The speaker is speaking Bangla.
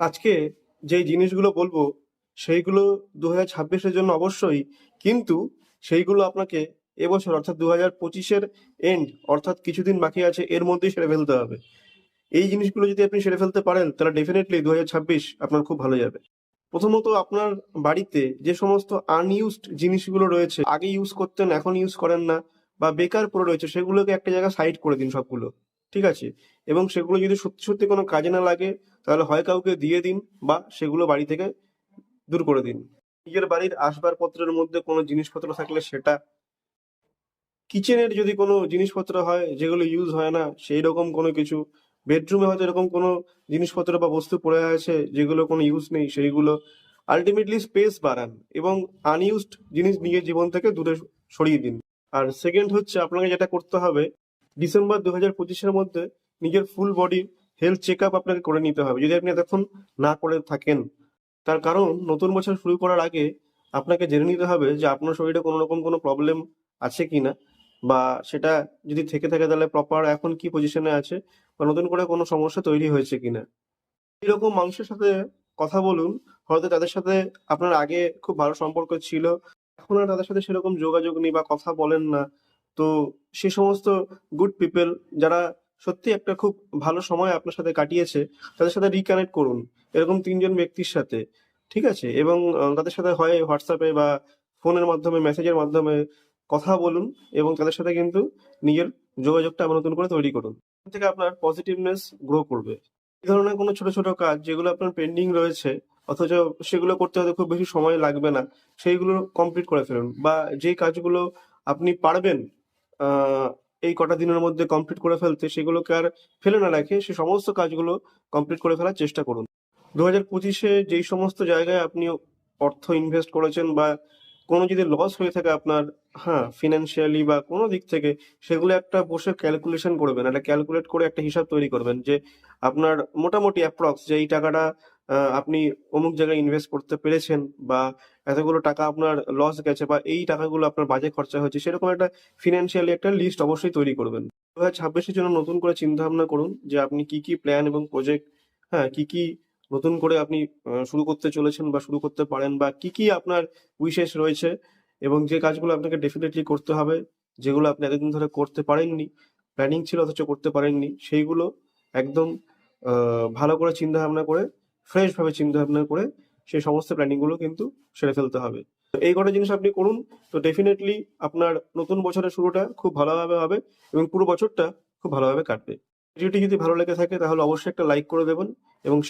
আজকে যেই জিনিসগুলো বলব, সেইগুলো দু হাজার ছাব্বিশের জন্য অবশ্যই, কিন্তু সেইগুলো আপনাকে এবছর অর্থাৎ দু হাজার পঁচিশের এন্ড অর্থাৎ কিছুদিন বাকি আছে, এর মধ্যেই সেরে ফেলতে হবে। এই জিনিসগুলো যদি আপনি সেরে ফেলতে পারেন, তাহলে ডেফিনেটলি দু হাজার ছাব্বিশ আপনার খুব ভালো যাবে। প্রথমত আপনার বাড়িতে যে সমস্ত আনইউজড জিনিসগুলো রয়েছে, আগে ইউজ করতেন, এখন ইউজ করেন না, বা বেকার পড়ে রয়েছে, সেগুলোকে একটা জায়গায় সাইড করে দিন সবগুলো। ঠিক আছে? এবং সেগুলো যদি সত্যি সত্যি কোনো কাজে না লাগে, তাহলে হয় কাউকে দিয়ে দিন বা সেগুলো বাড়ি থেকে দূর করে দিন। নিজের বাড়ির আসবাবপত্রের মধ্যে কোনো জিনিসপত্র থাকলে সেটা কিচেনের যদি কোনো জিনিসপত্র হয়, যেগুলো ইউজ হয় না, সেই রকম কোনো কিছু বেডরুমে হয়তো এরকম কোনো জিনিসপত্র বা বস্তু পড়ে আছে, যেগুলো কোনো ইউজ নেই, সেইগুলো আলটিমেটলি স্পেস বাড়ান এবং আনইউজড জিনিস নিজের জীবন থেকে দূরে সরিয়ে দিন। আর সেকেন্ড হচ্ছে, আপনাকে যেটা করতে হবে ডিসেম্বর দু হাজার পঁচিশের মধ্যে নিজের full body health check up আপনাকে করে নিতে হবে। যদি আপনি এতক্ষণ না করে থাকেন, তার কারণ নতুন বছর শুরু করার আগে আপনাকে জেনে নিতে হবে যে আপনার শরীরে কোনো রকম কোনো প্রবলেম আছে কিনা বা সেটা যদি থেকে থাকে তাহলে প্রপার এখন কি পজিশনে আছে বা নতুন করে কোনো সমস্যা তৈরি হয়েছে কিনা। এরকম মানুষের সাথে কথা বলুন, হয়তো তাদের সাথে আপনার আগে খুব ভালো সম্পর্ক ছিল, এখন আর তাদের সাথে সেরকম যোগাযোগ নেই বা কথা বলেন না। তো সে সমস্ত গুড পিপল যারা সত্যি একটা খুব ভালো সময় আপনার সাথে কাটিয়েছে, তাদের সাথে রিকানেক্ট করুন। এরকম তিনজন ব্যক্তির সাথে, ঠিক আছে? এবং তাদের সাথে হয় হোয়াটসঅ্যাপে বা ফোনের মাধ্যমে মেসেজের মাধ্যমে কথা বলুন এবং তাদের সাথে কিন্তু নিজের যোগাযোগটা আবার নতুন করে তৈরি করুন। থেকে আপনার পজিটিভনেস গ্রো করবে। এই ধরনের কোনো ছোট ছোট কাজ যেগুলো আপনার পেন্ডিং রয়েছে, অথচ সেগুলো করতে হয়তো খুব বেশি সময় লাগবে না, সেইগুলো কমপ্লিট করে ফেলুন। বা যেই কাজগুলো আপনি পারবেন এই কটা দিনের মধ্যে কমপ্লিট করে ফেলতে, সেগুলোকে আর ফেলে না রাখে সে সমস্ত কাজগুলো কমপ্লিট করে ফেলার চেষ্টা করুন। দু হাজার পঁচিশে যেই সমস্ত জায়গায় আপনি অর্থ ইনভেস্ট করেছেন বা কোনো যদি লস হয়ে থাকে আপনার হ্যাঁ ফিনান্সিয়ালি বা কোনো দিক থেকে, সেগুলো একটা বসে ক্যালকুলেশন করবেন, একটা ক্যালকুলেট করে একটা হিসাব তৈরি করবেন যে আপনার মোটামুটি অ্যাপ্রক্স যে এই টাকাটা আপনি অমুক জায়গায় ইনভেস্ট করতে পেরেছেন বা এতগুলো টাকা আপনার লস গেছে বা এই টাকাগুলো আপনার বাজে খরচা হয়েছে, সেরকম একটা ফিনান্সিয়ালি একটা লিস্ট অবশ্যই তৈরি করবেন। দু হাজার ছাব্বিশের জন্য নতুন করে চিন্তা ভাবনা করুন যে আপনি কি কি প্ল্যান এবং প্রজেক্ট হ্যাঁ কি কি নতুন করে আপনি শুরু করতে চলেছেন বা শুরু করতে পারেন বা কি কি আপনার উইশেস রয়েছে এবং যে কাজগুলো আপনাকে ডেফিনেটলি করতে হবে, যেগুলো আপনি এতদিন ধরে করতে পারেননি প্ল্যানিং ছিল অথচ করতে পারেননি, সেইগুলো একদম ভালো করে চিন্তা ভাবনা করে ফ্রেশ ভাবে চিন্তা ভাবনা করে সেই সমস্ত প্ল্যানিংগুলো কিন্তু সেরে ফেলতে হবে। এই কটা জিনিস আপনি করুন, তো ডেফিনেটলি আপনার নতুন বছরের শুরুটা খুব ভালোভাবে হবে এবং পুরো বছরটা খুব ভালোভাবে কাটবে। ভিডিওটি যদি ভালো লেগে থাকে তাহলে অবশ্যই একটা লাইক করে দেবেন এবং